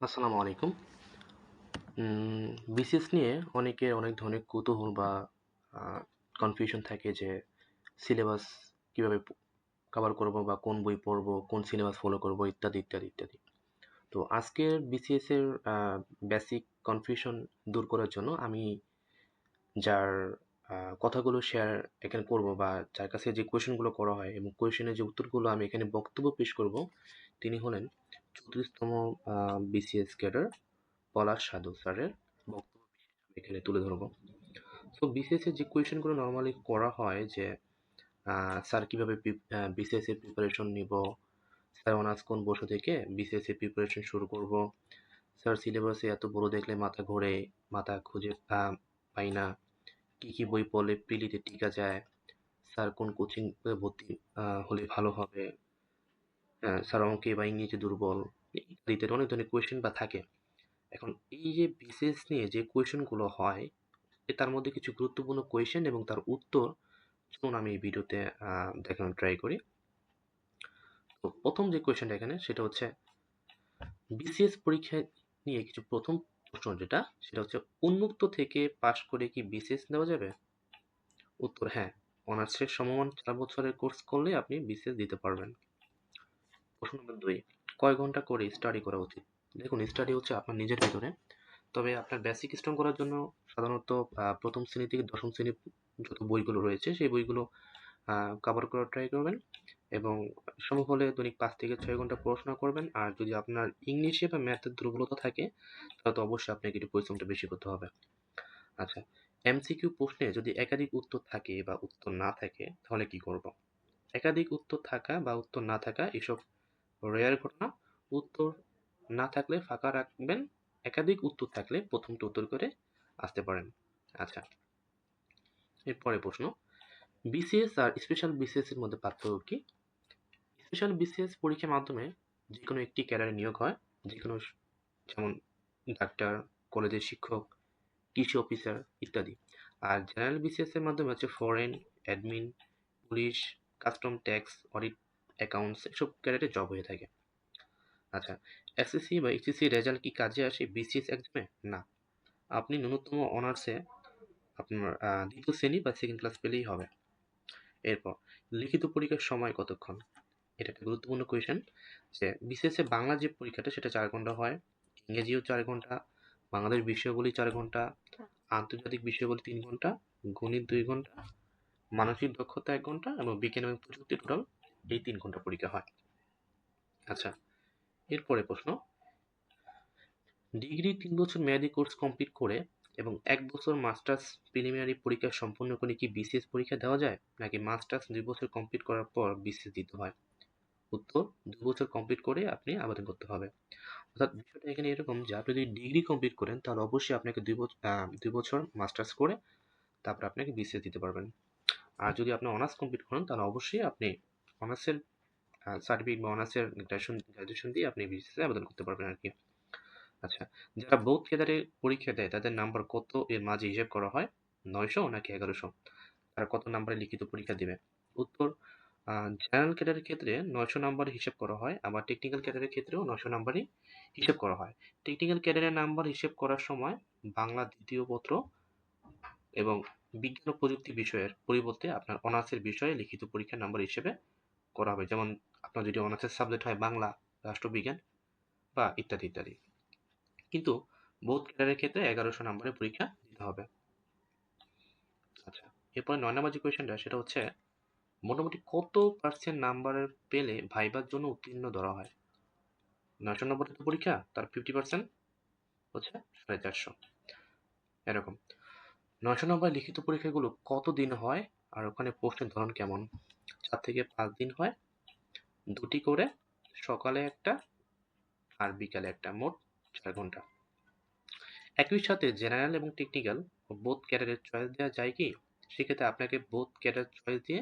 আসসালামু আলাইকুম। বিসিএস নিয়ে অনেকের অনেক ধরনের কৌতূহল বা কনফিউশন থাকে যে সিলেবাস কীভাবে কভার করব বা কোন বই পড়ব কোন সিলেবাস ফলো করব ইত্যাদি, ইত্যাদি, ইত্যাদি। তো আজকের বিসিএস এর আ বেসিক কনফিউশন দূর করার জন্য আমি যার কথাগুলো শেয়ার এখানে করব বা যার কাছে যে কোয়েশনগুলো করা হয় এবং কোয়েশনের যে উত্তরগুলো আমি এখানে বক্তব্য পেশ করব, তিনি হলেন ৩৪তম আ বিসিএস ক্যাডার পলাশ সাধু স্যারের বক্তব্য এখানে তুলে ধরব। সো বিসিএস এর যে কোয়েশনগুলো নরমালি করা হয় যে স্যার কীভাবে প্রিপ আ বিসিএস এর প্রিপারেশন নিব, স্যার অনার্স কোন বর্ষ থেকে বিসিএস এর প্রিপারেশন শুরু করব, স্যার সিলেবাসে এত বড় দেখলে মাথা ঘোরে, মাথা খুঁজে পাই না, কি, কি বই পড়লে প্রিলিতে টিকা যায়, স্যার কোন কোচিং ভর্তি হলে ভালো হবে, স্যার অঙ্কে বা ইংরেজি দুর্বল, ইত্যাদি অনেক ধরনের কোয়েশন বা থাকে। এখন এই যে বিশেষ নিয়ে যে কোয়েশনগুলো হয়, এ তার মধ্যে কিছু গুরুত্বপূর্ণ কোয়েশন এবং তার উত্তর চলুন আমি এই ভিডিওতে দেখানোর ট্রাই করি। তো ১ম যে কোয়েশনটা এখানে সেটা হচ্ছে বিসিএস পরীক্ষা নিয়ে কিছু প্রথম প্রশ্ন যেটা সেটা হচ্ছে উন্মুক্ত থেকে পাশ করে কি বিসিএস দেওয়া যাবে? উত্তর হ্যাঁ, অনার্সের সমমান চার বছরের কোর্স করলে আপনি বিসিএস দিতে পারবেন। প্রশ্ন নম্বর ২ কয় ঘণ্টা করে স্টাডি করা উচিত? দেখুন স্টাডি হচ্ছে আপনার নিজের ভিতরে। তবে আপনার বেসিক স্ট্রং করার জন্য সাধারণত প্রথম শ্রেণি থেকে ১০ম শ্রেণির যত বইগুলো রয়েছে সেই বইগুলো কভার করার ট্রাই করবেন এবং সম্ভব হলে দৈনিক পাঁচ থেকে ছয় ঘণ্টা পড়াশোনা করবেন। আর যদি আপনার ইংলিশে বা ম্যাথের দুর্বলতা থাকে তাহলে তো অবশ্যই আপনাকে একটু পরিশ্রমটা বেশি করতে হবে। আচ্ছা, এমসিকিউ প্রশ্নে যদি একাধিক উত্তর থাকে বা উত্তর না থাকে তাহলে কি করব? একাধিক উত্তর থাকা বা উত্তর না থাকা এসব রেয়ার ঘটনা। উত্তর না থাকলে ফাঁকা রাখবেন। একাধিক উত্তর থাকলে প্রথমটা উত্তর করে আসতে পারেন। আচ্ছা। এরপরে প্রশ্ন, বিসিএস আর স্পেশাল বিসিএস এর মধ্যে পার্থক্য কি? স্পেশাল বিসিএস পরীক্ষার মাধ্যমে যে কোনো একটি ক্যাডারে নিয়োগ হয়। যে কোনো যেমন ডাক্তার, কলেজের শিক্ষক, কৃষি অফিসার ইত্যাদি। আর জেনারেল বিসিএস এর মাধ্যমে হচ্ছে foreign, admin, police, custom tax, audit, accounts এসব ক্যাডারে জব হয়ে থাকে। আচ্ছা, এসএসসি বা এইচএসসি রেজাল্ট কি কাজে আসে বিসিএস এক্সামে? না। আপনি ন্যূনতম অনার্সে আপনার দ্বিতীয় শ্রেণি বা সেকেন্ড ক্লাস পেলেই হবে। এরপর লিখিত পরীক্ষার সময় কতক্ষণ? এটা একটা গুরুত্বপূর্ণ কোয়েশন যে বিসিএস বাংলা যে পরীক্ষাটা সেটা চার ঘণ্টা হয়, ইংরেজিও চার ঘণ্টা, বাংলাদেশ বিষয়াবলী ৪ ঘণ্টা, আন্তর্জাতিক বিষয়াবলী ৩ ঘণ্টা, গণিত দুই ঘণ্টা, মানসিক দক্ষতা এক ঘণ্টা এবং বিজ্ঞান এবং প্রযুক্তি টোটাল এই তিন ঘণ্টা পরীক্ষা হয়। আচ্ছা, এরপরে প্রশ্ন, ডিগ্রি তিন বছর মেয়াদি কোর্স কমপ্লিট করে এবং এক বছর মাস্টার্স প্রিলিমিনারি পরীক্ষা সম্পন্ন করে কি বিসিএস পরীক্ষা দেওয়া যায়? নাকি মাস্টার্স দুই বছর কমপ্লিট করার পর বিসিএস দিতে হয়? উত্তর ২ বছর কমপ্লিট করে আপনি আবেদন করতে হবে। অর্থাৎ বিষয়টা এখানে এরকম যে আপনি যদি ডিগ্রি কমপ্লিট করেন তাহলে অবশ্যই আপনাকে ২ বছ আ ২ বছর মাস্টার্স করে তারপর আপনাকে বিসিএস দিতে পারবেন। আর যদি আপনি অনার্স কমপ্লিট করেন তাহলে অবশ্যই আপনি অনার্সের সার্টিফিকেট বা অনার্সের গ্র্যাজুয়েশন গ্র্যাজুয়েশন দিয়ে আপনি বিসিএস আবেদন করতে পারবেন আর কি আচ্ছা, যারা বোথ ক্যাডারে পরীক্ষা দেয় তাদের নাম্বার কত এর মাঝে হিসেব করা হয়? ৯০০ নাকি এগারোশো তারা কত নাম্বারে লিখিত পরীক্ষা দেবে উত্তর জেনারেল ক্যাডারের ক্ষেত্রে নয়শো নাম্বার হিসেব করা হয়। আবার টেকনিক্যাল ক্যাডারের ক্ষেত্রেও ৯০০ নাম্বারই হিসেব করা হয়। টেকনিক্যাল ক্যাডারের নাম্বার হিসেব করার সময় বাংলা দ্বিতীয় পত্র এবং বিজ্ঞান ও প্রযুক্তি বিষয়ের পরিবর্তে আপনার অনার্সের বিষয়ে লিখিত পরীক্ষার নাম্বার হিসেবে করা হবে। যেমন আপনার যদি অনার্সের সাবজেক্ট হয় বাংলা, রাষ্ট্রবিজ্ঞান বা ইত্যাদি, ইত্যাদি। কিন্তু বোথ ক্যাডারের ক্ষেত্রে ১১০০ নাম্বারের পরীক্ষা দিতে হবে। আচ্ছা, এরপরে ৯ নাম্বার যে কোয়েশনটা সেটা হচ্ছে মোটামুটি কত পার্সেন্ট নাম্বারের পেলে ভাইবার জন্য উত্তীর্ণ ধরা হয়? ৯০০ নম্বরের তো পরীক্ষা তার 50% হচ্ছে ৪৫০ এরকম। ৯০০ নম্বরের লিখিত পরীক্ষাগুলো কত দিন হয় আর ওখানে প্রশ্নের ধরন কেমন? ৪ থেকে পাঁচ দিন হয়। দুটি করে সকালে একটা আর বিকালে একটা মোট ৪ ঘণ্টা। একই সাথে জেনারেল এবং টেকনিক্যাল বোধ ক্যাডারের চয়েস দেওয়া যায় কি? সেক্ষেত্রে আপনাকে বোধ ক্যাডার চয়েস দিয়ে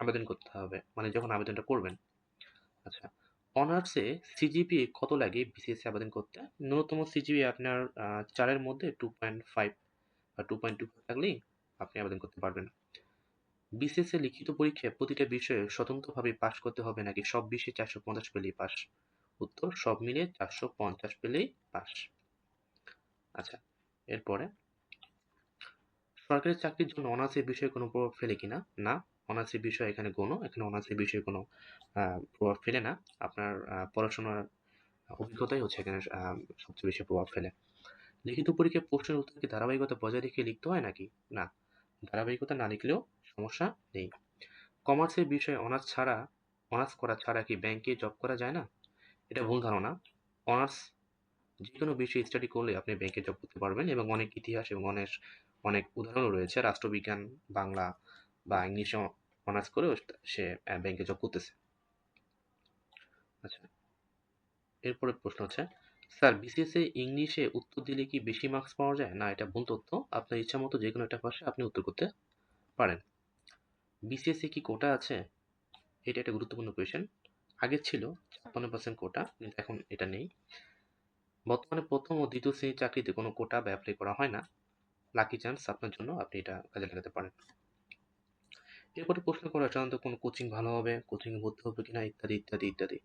আবেদন করতে হবে। মানে যখন আবেদনটা করবেন। আচ্ছা, অনার্সে সিজিপিএ কত লাগে বিসিএস এ আবেদন করতে? ন্যূনতম সিজিপিএ আপনার আ ৪ এর মধ্যে 2.5 বা 2.25 থাকলেই আপনি আবেদন করতে পারবেন। বিসিএস এ লিখিত পরীক্ষায় প্রতিটা বিষয়ে স্বতন্ত্রভাবে পাস করতে হবে নাকি সব বিষয়ে ৪৫০ পেলেই পাস? উত্তর, সব মিলিয়ে চারশো পঞ্চাশ পেলেই পাস আচ্ছা এরপরে। সরকারি চাকরির জন্য অনার্সের বিষয়ে কোনো প্রভাব ফেলে কিনা না? অনার্সের বিষয় এখানে কোনো, এখানে অনার্সের বিষয়ে কোনো প্রভাব ফেলে না। আপনার পড়াশোনার অভিজ্ঞতাই হচ্ছে এখানে সবচেয়ে বেশি প্রভাব ফেলে। লিখিত পরীক্ষায় প্রশ্নের উত্তর কি ধারাবাহিকতা বজায় রেখে লিখতে হয় নাকি? না ধারাবাহিকতা না লিখলেও সমস্যা নেই। কমার্সের বিষয়ে অনার্স ছাড়া, অনার্স করা ছাড়া কি ব্যাংকে জব করা যায় না? এটা ভুল ধারণা। অনার্স যে কোনো বিষয়ে স্টাডি করলে আপনি ব্যাংকে জব করতে পারবেন এবং অনেক ইতিহাস এবং অনেক অনেক উদাহরণও রয়েছে। রাষ্ট্রবিজ্ঞান, বাংলা বা ইংলিশে অনার্স করেও সে ব্যাংকে জব করতেছে। আচ্ছা এরপরে প্রশ্ন হচ্ছে স্যার বিসিএসে ইংলিশে উত্তর দিলে কি বেশি মার্কস পাওয়া যায়? না, এটা ভুল তথ্য। আপনার ইচ্ছা মতো যে কোনো একটা ভাষায় আপনি উত্তর করতে পারেন। বিসিএসে কি কোটা আছে? এটা একটা গুরুত্বপূর্ণ কোয়েশ্চেন আগে ছিল, ছাপ্পান্ন পার্সেন্ট কোটা, কিন্তু এখন এটা নেই। বর্তমানে প্রথম ও দ্বিতীয় শ্রেণির চাকরিতে কোনো কোটা বা অ্যাপ্লাই করা হয় না। লাকি চান্স আপনার জন্য আপনি এটা কাজে লাগাতে পারেন। এরপরে প্রশ্ন করা, সাধারণত কোনো কোচিং ভালো হবে কোচিংয়ে ভর্তি হবে কিনা, ইত্যাদি ইত্যাদি ইত্যাদি।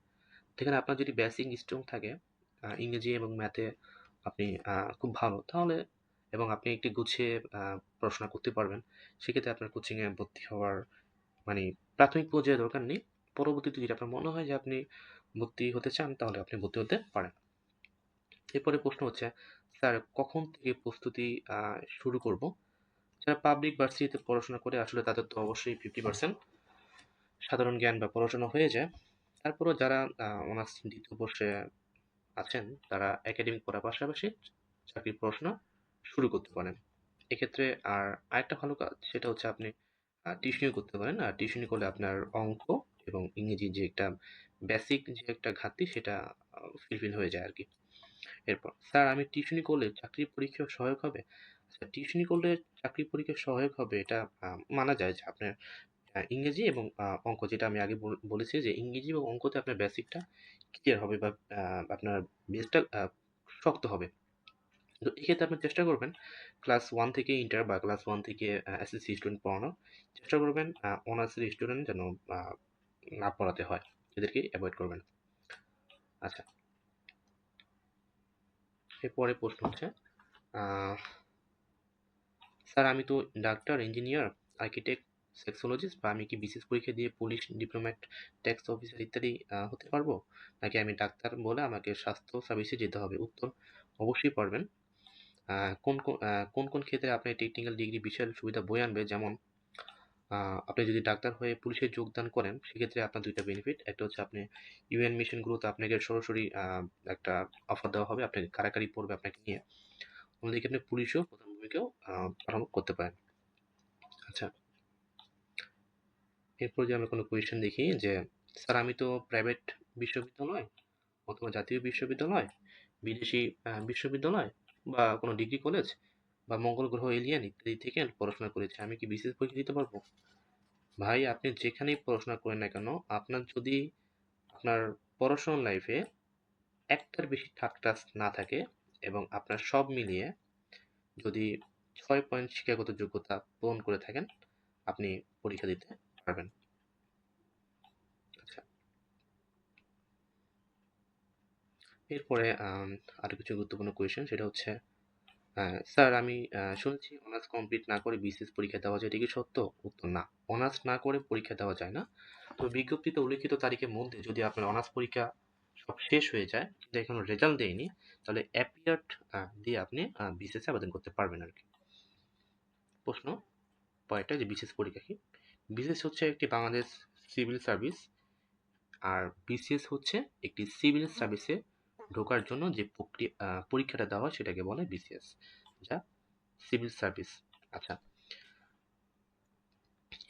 সেখানে আপনার যদি বেসিক স্ট্রং থাকে ইংরেজি এবং ম্যাথে আপনি খুব ভালো। তাহলে, এবং আপনি একটি গুছিয়ে পড়াশোনা করতে পারবেন, সেক্ষেত্রে আপনার কোচিংয়ে ভর্তি হওয়ার মানে প্রাথমিক পর্যায়ে দরকার নেই। পরবর্তীতে যদি আপনার মনে হয় যে আপনি ভর্তি হতে চান, তাহলে আপনি ভর্তি হতে পারেন। এরপরে প্রশ্ন হচ্ছে, স্যার, কখন থেকে প্রস্তুতি শুরু করব? যারা পাবলিক ভার্সিটিতে পড়াশোনা করে, আসলে তাদের তো অবশ্যই ফিফটি পার্সেন্ট সাধারণ জ্ঞান বা পড়াশোনা হয়ে যায়। তারপরও যারা অনার্স দ্বিতীয় বর্ষে আছেন, তারা একাডেমিক পড়ার পাশাপাশি চাকরির পড়াশোনা শুরু করতে পারেন। এক্ষেত্রে আর আরেকটা ভালো কাজ, সেটা হচ্ছে আপনি টিউশনিও করতে পারেন। আর টিউশনি করলে আপনার অঙ্ক এবং ইংরেজি যে একটা বেসিক যে একটা ঘাটতি, সেটা ফিলফিল হয়ে যায় আর কি এরপর, স্যার, আমি টিউশনি করলে চাকরির পরীক্ষা সহায়ক হবে? আচ্ছা টিউশনি করলে চাকরি পরীক্ষা সহায়ক হবে এটা মানা যায় যে আপনার ইংরেজি এবং অঙ্ক যেটা আমি আগে বলেছি যে ইংরেজি এবং অঙ্কতে আপনার বেসিকটা ক্লিয়ার হবে বা আপনার বেসটা শক্ত হবে। তো এক্ষেত্রে আপনি চেষ্টা করবেন ক্লাস ওয়ান থেকে ইন্টার বা ক্লাস ওয়ান থেকে এসএসসি স্টুডেন্ট পড়ানোর। চেষ্টা করবেন অনার্সের স্টুডেন্ট যেন না পড়াতে হয়। এদেরকে অ্যাভয়েড করবেন। আচ্ছা। এরপরে প্রশ্ন হচ্ছে স্যার আমি তো ডাক্তার ইঞ্জিনিয়ার আর্কিটেক্ট সেক্সোলজিস্ট বা আমি কি বিশেষ পরীক্ষা দিয়ে পুলিশ ডিপ্লোম্যাট ট্যাক্স অফিসার ইত্যাদি হতে পারব? নাকি আমি ডাক্তার বলে আমাকে স্বাস্থ্য সার্ভিসে যেতে হবে? উত্তর অবশ্যই পারবেন। কোন কোন কোন ক্ষেত্রে আপনি টেকনিক্যাল ডিগ্রি বিশাল সুবিধা বই আনবে? যেমন আপনি যদি ডাক্তার হয়ে পুলিশে যোগদান করেন, সেক্ষেত্রে আপনার দুইটা বেনিফিট একটা হচ্ছে আপনি ইউএন মিশনগুলোতে আপনাকে সরাসরি একটা অফার দেওয়া হবে। আপনাকে কারাকারি পড়বে আপনাকে নিয়ে। অন্যদিকে আপনি পুলিশেও প্রধান ভূমিকাও পালন করতে পারেন। আচ্ছা। এরপর যে আমরা কোনো কোয়েশন দেখি যে, স্যার, আমি তো প্রাইভেট বিশ্ববিদ্যালয় অথবা জাতীয় বিশ্ববিদ্যালয়, বিদেশি বিশ্ববিদ্যালয় বা কোনো ডিগ্রি কলেজ বা মঙ্গল গ্রহ এলিয়ান ইত্যাদি থেকে পড়াশোনা করেছি, আমি কি বিশেষ পরীক্ষা দিতে পারব? ভাই, আপনি যেখানেই পড়াশোনা করেন না কেন, আপনার যদি আপনার পড়াশোনার লাইফে একটার বেশি ক্লাস না থাকে এবং আপনার সব মিলিয়ে যদি ছয় পয়েন্ট শিক্ষাগত যোগ্যতা পূরণ করে থাকেন, আপনি পরীক্ষা দিতে পারবেন আচ্ছা। এরপরে আম, কিছু গুরুত্বপূর্ণ সেটা হচ্ছে স্যার আমি শুনেছি অনার্স কমপ্লিট না করে বিসিএস পরীক্ষা দেওয়া যায় এটা কি সত্য? উত্তর না। অনার্স না করে পরীক্ষা দেওয়া যায় না। তো বিজ্ঞপ্তিতে উল্লিখিত তারিখের মধ্যে যদি আপনার অনার্স পরীক্ষা সব শেষ হয়ে যায় কিন্তু এখনও রেজাল্ট দেয়নি তাহলে অ্যাপিয়ার্ড দিয়ে আপনি বিসিএস আবেদন করতে পারবেন আর কি। প্রশ্ন? পরেরটা যে বিশেষ পরীক্ষা কি? বিসিএস হচ্ছে একটি বাংলাদেশ সিভিল সার্ভিস, আর বিসিএস হচ্ছে একটি সিভিল সার্ভিসে ঢোকার জন্য যে প্রক্রিয়া পরীক্ষাটা দেওয়া হয় সেটাকে বলে বিসিএস, যা সিভিল সার্ভিস। আচ্ছা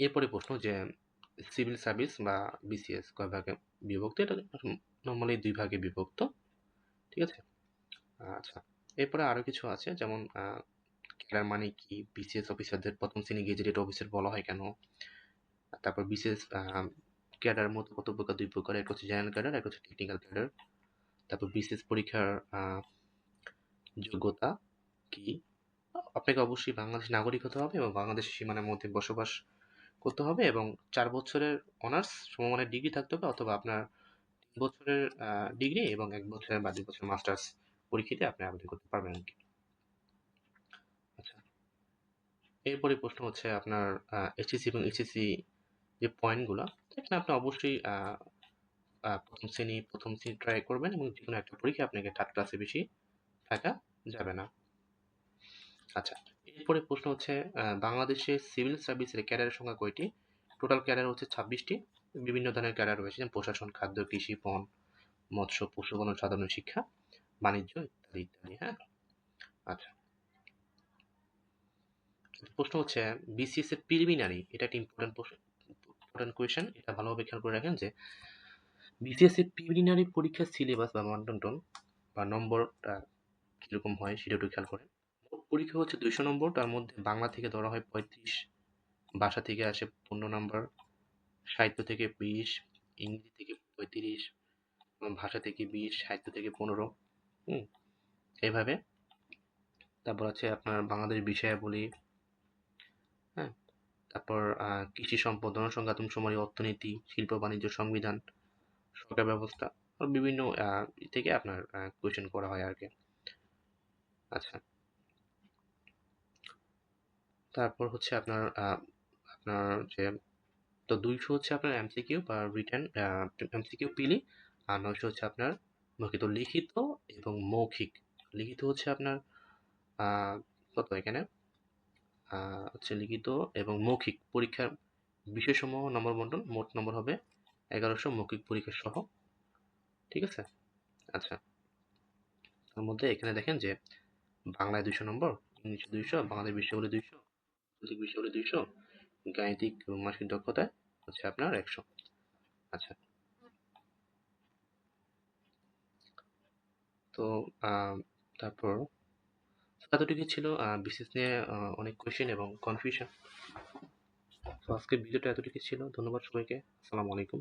এরপরে প্রশ্ন যে সিভিল সার্ভিস বা বিসিএস কয় ভাগে বিভক্ত? এটা নর্মালি দুই ভাগে বিভক্ত, ঠিক আছে? আচ্ছা এরপরে আরও কিছু আছে, যেমন ক্যাডার মানে কি? বিসিএস অফিসারদের প্রথম শ্রেণি গেজেটেড অফিসার বলা হয় কেন? তারপর বিসিএস ক্যাডার মতো, কত প্রকার, দুই প্রকার, এক হচ্ছে জেনারেল ক্যাডার, এক হচ্ছে টেকনিক্যাল ক্যাডার। তারপর বিসিএস পরীক্ষার যোগ্যতা কি? আপনাকে অবশ্যই বাংলাদেশ নাগরিক হতে হবে এবং বাংলাদেশের সীমানার মধ্যে বসবাস করতে হবে এবং চার বছরের অনার্স সমমানের ডিগ্রি থাকতে হবে অথবা আপনার বছরের ডিগ্রি এবং এক বছরের বা দুই বছরের মাস্টার্স পরীক্ষাতে আপনি আবেদন করতে পারবেন। কি আচ্ছা এরপরে প্রশ্ন হচ্ছে আপনার এইচএসসি এবং এইচএসসি যে পয়েন্টগুলো এখানে আপনি অবশ্যই প্রথম শ্রেণি প্রথম শ্রেণি ট্রাই করবেন এবং যে কোনো একটা পরীক্ষা আপনাকে থার্ড ক্লাসে বেশি থাকা যাবে না। আচ্ছা এরপরে প্রশ্ন হচ্ছে বাংলাদেশে সিভিল সার্ভিসের ক্যাডারের সংখ্যা কয়টি? টোটাল ক্যাডার হচ্ছে ছাব্বিশটি। বিভিন্ন ধরনের ক্যাডার রয়েছে, যেমন প্রশাসন, খাদ্য, কৃষি, বন, মৎস্য পশুপালন সাধারণ শিক্ষা, বাণিজ্য ইত্যাদি ইত্যাদি হ্যাঁ? আচ্ছা। প্রশ্ন হচ্ছে বিসিএস এর প্রিলিমিনারি এটা একটা ইম্পর্টেন্ট ইম্পর্টেন্ট কোয়েশ্চেন এটা ভালোভাবে খেয়াল করে রাখেন যে বিসিএস এর প্রিলিমিনারি পরীক্ষার সিলেবাস বা মানদণ্ড বা নম্বরটা কীরকম হয় সেটা একটু খেয়াল করেন। পরীক্ষা হচ্ছে দুইশো নম্বর, তার মধ্যে বাংলা থেকে ধরা হয় পঁয়ত্রিশ, ভাষা থেকে আসে পনেরো নম্বর, সাহিত্য থেকে বিশ, ইংরেজি থেকে পঁয়ত্রিশ ভাষা থেকে বিশ, সাহিত্য থেকে পনেরো, হুম, এইভাবে। তারপর আছে আপনার বাংলাদেশ বিষয়াবলী তারপর কৃষি সম্পদ জনসংখ্যা আদমশুমারি অর্থনীতি, শিল্প, বাণিজ্য, সংবিধান, সরকার ব্যবস্থা বিভিন্ন থেকে আপনার কোয়েশ্চেন করা হয় আর কি। আচ্ছা। তারপর হচ্ছে আপনার আপনার যে, তো দুইশো হচ্ছে আপনার এমসিকিউ বা রিটার্ন এমসিকিউ পিলি আর নয়শো হচ্ছে আপনার মৌখিক লিখিত এবং মৌখিক। লিখিত হচ্ছে আপনার কত এখানে? হচ্ছে লিখিত এবং মৌখিক পরীক্ষার বিষয়সমূহ নম্বর বন্টন, মোট নম্বর হবে এগারোশো মৌখিক পরীক্ষা সহ। ঠিক আছে? আচ্ছা। তার মধ্যে এখানে দেখেন যে বাংলায় দুইশো নম্বর, ইংলিশে দুইশো বাংলাদেশ বিষয়গুলি দুইশো আন্তর্জাতিক বিষয়গুলি দুইশো, গাণিতিক এবং মানসিক দক্ষতায় হচ্ছে আপনার একশো। আচ্ছা। তো তারপর এতটুকু ছিল বিসিএস নিয়ে অনেক কোয়েশ্চেন এবং কনফিউশন তো আজকের ভিডিওটা এতটুকু ছিল। ধন্যবাদ সবাইকে। আসসালামু আলাইকুম।